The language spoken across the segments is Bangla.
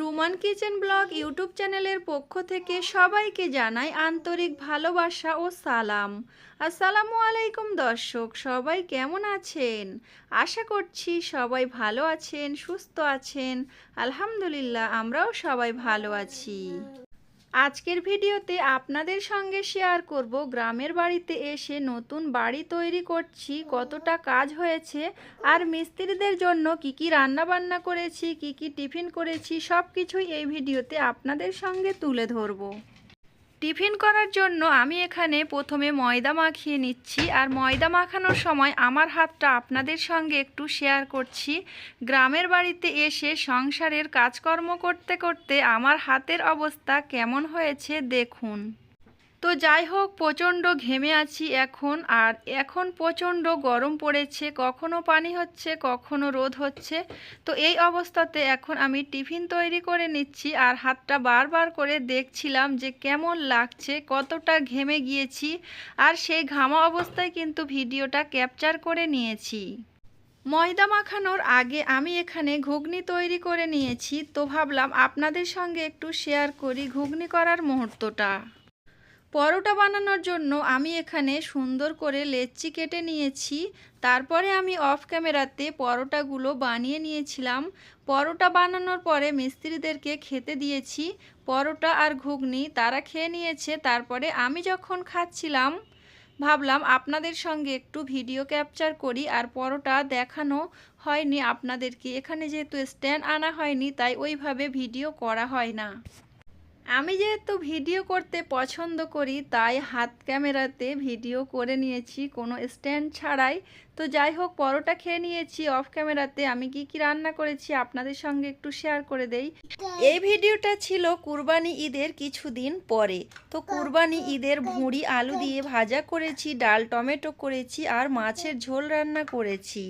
রুমান কিচেন ব্লগ ইউটিউব চ্যানেলের পক্ষ থেকে সবাইকে জানাই আন্তরিক ভালোবাসা ও সালাম। আসসালামু আলাইকুম দর্শক, সবাই কেমন আছেন? আশা করছি সবাই ভালো আছেন, সুস্থ আছেন। আলহামদুলিল্লাহ, আমরাও সবাই ভালো আছি। আজকের ভিডিওতে আপনাদের সঙ্গে শেয়ার করব গ্রামের বাড়িতে এসে নতুন বাড়ি তৈরি করছি, কতটা কাজ হয়েছে, আর মিস্ত্রিদের জন্য কি কি রান্না বান্না করেছি, কি কি টিফিন করেছি সব কিছুই এই ভিডিওতে আপনাদের সঙ্গে তুলে ধরবো। টিফিন করার জন্য আমি এখানে প্রথমে ময়দা মাখিয়ে নিচ্ছি আর ময়দা মাখানোর সময় আমার হাতটা আপনাদের সঙ্গে একটু শেয়ার করছি। গ্রামের বাড়িতে এসে সংসারের কাজকর্ম করতে করতে আমার হাতের অবস্থা কেমন হয়েছে দেখুন। তো যাই হোক, প্রচণ্ড ঘেমে আছি এখন। আর এখন প্রচণ্ড গরম পড়েছে, কখনো পানি হচ্ছে, কখনো রোদ হচ্ছে। তো এই অবস্থাতে এখন আমি টিফিন তৈরি করে নিচ্ছি আর হাতটা বারবার করে দেখছিলাম যে কেমন লাগছে, কতটা ঘেমে গিয়েছি। আর সেই ঘামা অবস্থায় কিন্তু ভিডিওটা ক্যাপচার করে নিয়েছি। ময়দা মাখানোর আগে আমি এখানে ঘুগনি তৈরি করে নিয়েছি। তো ভাবলাম আপনাদের সঙ্গে একটু শেয়ার করি ঘুগনি করার মুহূর্তটা। পরোটা বানানোর জন্য আমি এখানে সুন্দর করে লেচি কেটে নিয়েছি। তারপরে আমি অফ ক্যামেরাতে পরোটাগুলো বানিয়ে নিয়েছিলাম। পরোটা বানানোর পরে মিস্ত্রিদেরকে খেতে দিয়েছি। পরোটা আর ঘুগনি তারা খেয়ে নিয়েছে। তারপরে আমি যখন খাচ্ছিলাম, ভাবলাম আপনাদের সঙ্গে একটু ভিডিও ক্যাপচার করি আর পরোটা দেখানো হয়নি আপনাদেরকে। এখানে যেহেতু স্ট্যান্ড আনা হয়নি, তাই ওইভাবে ভিডিও করা হয় না। আমি যেহেতু ভিডিও করতে পছন্দ করি তাই হাত ক্যামেরাতে ভিডিও করে নিয়েছি কোনো স্ট্যান্ড ছাড়াই। তো যাই হোক পরোটা খেয়ে নিয়েছি অফ ক্যামেরাতে। আমি কি কি রান্না করেছি আপনাদের সঙ্গে একটু শেয়ার করে দেই। এই ভিডিওটা ছিল কুরবানি ঈদের কিছুদিন পরে। তো কুরবানি ঈদের ভুঁড়ি আলু দিয়ে ভাজা করেছি ডাল টমেটো করেছি আর মাছের ঝোল রান্না করেছি।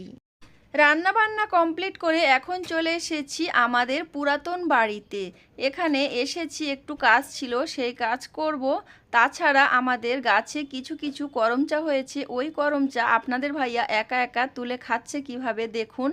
রান্না বান্না কমপ্লিট করে এখন চলে এসেছি আমাদের পুরাতন বাড়িতে। এখানে এসেছি, একটু কাজ ছিল, সেই কাজ করব। তাছাড়া আমাদের গাছে কিছু কিছু করমচা হয়েছে। ওই করমচা আপনাদের ভাইয়া একা একা তুলে খাচ্ছে কীভাবে? দেখুন।